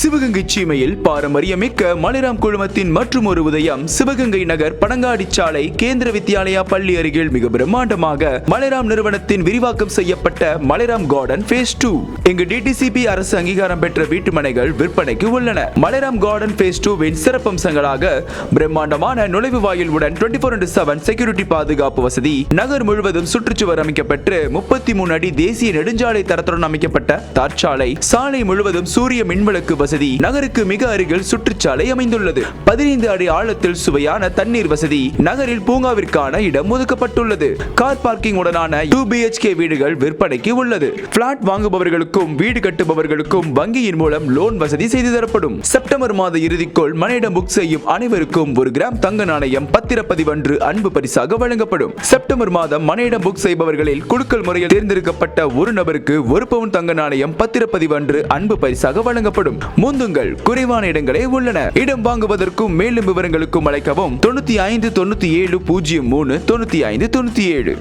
சிவகங்கை சீமையில் பாரம்பரியமிக்க மலைராம் குழுமத்தின் மற்றும் ஒரு உதயம் சிவகங்கை நகர் பனங்காடி சாலை கேந்திர வித்யாலயா பள்ளி அருகில் மிக பிரம்மாண்டமாக மலைராம் நிறுவனத்தின் விரிவாக்கம் செய்யப்பட்ட மலைராம் கார்டன் பேஸ் டூ இங்கு டிடிசிபி அரசு அங்கீகாரம் பெற்ற வீட்டு மனைகள் விற்பனைக்கு உள்ளன. மலைராம் கார்டன் ஃபேஸ் டூவின் சிறப்பம்சங்களாக பிரம்மாண்டமான நுழைவு வாயில் உடன் டுவெண்ட்டி ஃபோர் செவன் செக்யூரிட்டி பாதுகாப்பு வசதி நகர் முழுவதும் சுற்றுச்சுவர் அமைக்கப்பட்டு முப்பத்தி மூணு அடி தேசிய நெடுஞ்சாலை தரத்துடன் அமைக்கப்பட்ட தார்ச்சாலை சாலை முழுவதும் சூரிய மின்விளக்கு வசதி. நகருக்கு மிக அருகில் சுற்றுச்சாலை அமைந்துள்ளது. பதினைந்து அடி ஆழத்தில் சுவையான தண்ணீர் வசதி. நகரில் பூங்காவிற்கான இடம் ஒதுக்கப்பட்டுள்ளது. கார் பார்க்கிங் உடனான டூ பிஹெச்கே வீடுகள் விற்பனைக்கு உள்ளது. பிளாட் வாங்குபவர்களுக்கும் வீடு கட்டுபவர்களுக்கும் வங்கியின் மூலம் லோன் வசதி செய்து தரப்படும். செப்டம்பர் மாத இறுதிக்குள் மனையிடம் புக் செய்யும் அனைவருக்கும் ஒரு கிராம் தங்க நாணயம் பத்திரப்பதிவன்று அன்பு பரிசாக வழங்கப்படும். செப்டம்பர் மாதம் மனையிடம் புக் செய்பவர்களில் குழுக்கள் முறையில் தேர்ந்தெடுக்கப்பட்ட ஒரு நபருக்கு ஒரு பவுன் தங்க நாணயம் பத்திரப்பதிவன்று அன்பு பரிசாக வழங்கப்படும். முந்துங்கள் குறைவான இடங்களே உள்ளன. இடம் வாங்குவதற்கும் மேலும் விவரங்களுக்கும் அழைக்கவும் தொண்ணூத்தி ஐந்து தொண்ணூத்தி ஏழு பூஜ்ஜியம் மூணு தொண்ணூத்தி ஐந்து தொண்ணூத்தி ஏழு.